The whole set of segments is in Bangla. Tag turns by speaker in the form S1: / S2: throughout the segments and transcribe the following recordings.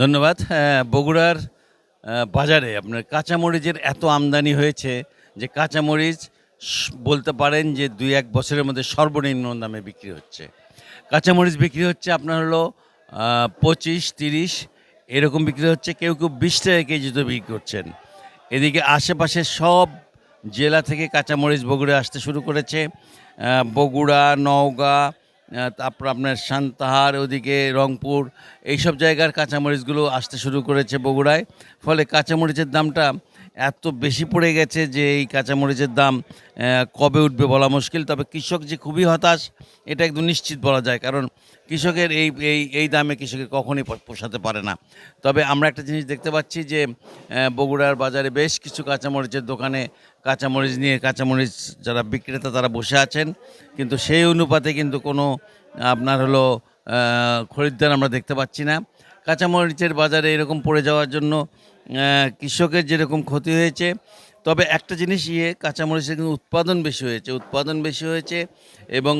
S1: ধন্যবাদ। বগুড়ার বাজারে আপনার কাঁচামরিচের এত আমদানি হয়েছে যে কাঁচামরিচ বলতে পারেন যে দুই এক বছরের মধ্যে সর্বনিম্ন দামে বিক্রি হচ্ছে। কাঁচামরিচ বিক্রি হচ্ছে আপনার হলো পঁচিশ, তিরিশ, এরকম বিক্রি হচ্ছে, কেউ কেউ বিশ টাকা কেজিতে বিক্রি করছেন। এদিকে আশেপাশে সব জেলা থেকে কাঁচামরিচ বগুড়া আসতে শুরু করেছে। বগুড়া, নওগাঁ তারপর আপনার সান্তাহার, ওদিকে রংপুর, এইসব জায়গার কাঁচামরিচগুলো আসতে শুরু করেছে বগুড়ায়। ফলে কাঁচামরিচের দামটা এত বেশি পড়ে গেছে যে এই কাঁচামরিচের দাম কবে উঠবে বলা মুশকিল। তবে কৃষক যে খুবই হতাশ, এটা একদম নিশ্চিত বলা যায়। কারণ কৃষকের এই এই এই দামে কৃষকের কখনই পোষাতে পারে না। তবে আমরা একটা জিনিস দেখতে পাচ্ছি যে বগুড়ার বাজারে বেশ কিছু কাঁচামরিচের দোকানে কাঁচামরিচ নিয়ে কাঁচামরিচ যারা বিক্রেতা, তারা বসে আছেন। কিন্তু সেই অনুপাতে কিন্তু কোনো আপনার হলো খরিদ্দার আমরা দেখতে পাচ্ছি না। কাঁচামরিচের বাজারে এরকম পড়ে যাওয়ার জন্য কৃষকের যেরকম ক্ষতি হয়েছে, তবে একটা জিনিস ইয়ে কাঁচামরিচের কিন্তু উৎপাদন বেশি হয়েছে, উৎপাদন বেশি হয়েছে এবং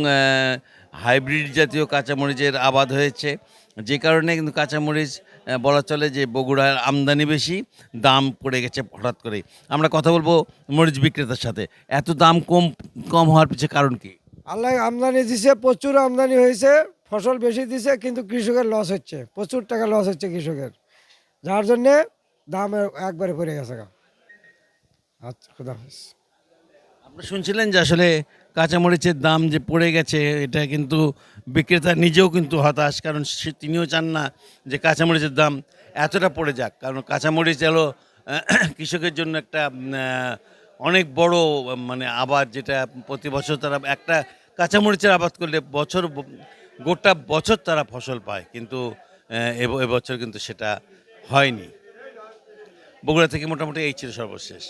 S1: হাইব্রিড জাতীয় কাঁচামরিচের আবাদ হয়েছে। যে কারণে কিন্তু কাঁচামরিচ বলা চলে যে বগুড়ার আমদানি বেশি, দাম পড়ে গেছে হঠাৎ করে আমরা কথা বলব মরিচ বিক্রেতার সাথে। এত দাম কম কম হওয়ার পিছনে কারণ কি?
S2: আল্লাহ আমদানি দিছে, প্রচুর আমদানি হয়েছে, ফসল বেশি দিছে, কিন্তু কৃষকের লস হচ্ছে, প্রচুর টাকা লস হচ্ছে কৃষকের। যার জন্যে দাম একবারে পড়ে গেছে গা। আচ্ছা।
S1: আপনি শুনছিলেন যে আসলে কাঁচামরিচের দাম যে পড়ে গেছে, এটা কিন্তু বিক্রেতা নিজেও কিন্তু হতাশ, কারণ তিনিও চান না যে কাঁচামরিচের দাম এতটা পড়ে যাক কারণ কাঁচামরিচ এলো কৃষকের জন্য একটা অনেক বড় মানে আবাদ, যেটা প্রতি বছর তারা, একটা কাঁচামরিচের আবাদ করলে বছর, গোটা বছর তারা ফসল পায় কিন্তু এব- এবছর কিন্তু সেটা হয়নি বগুড়া থেকে মোটামুটি এই ছিল সর্বশেষ।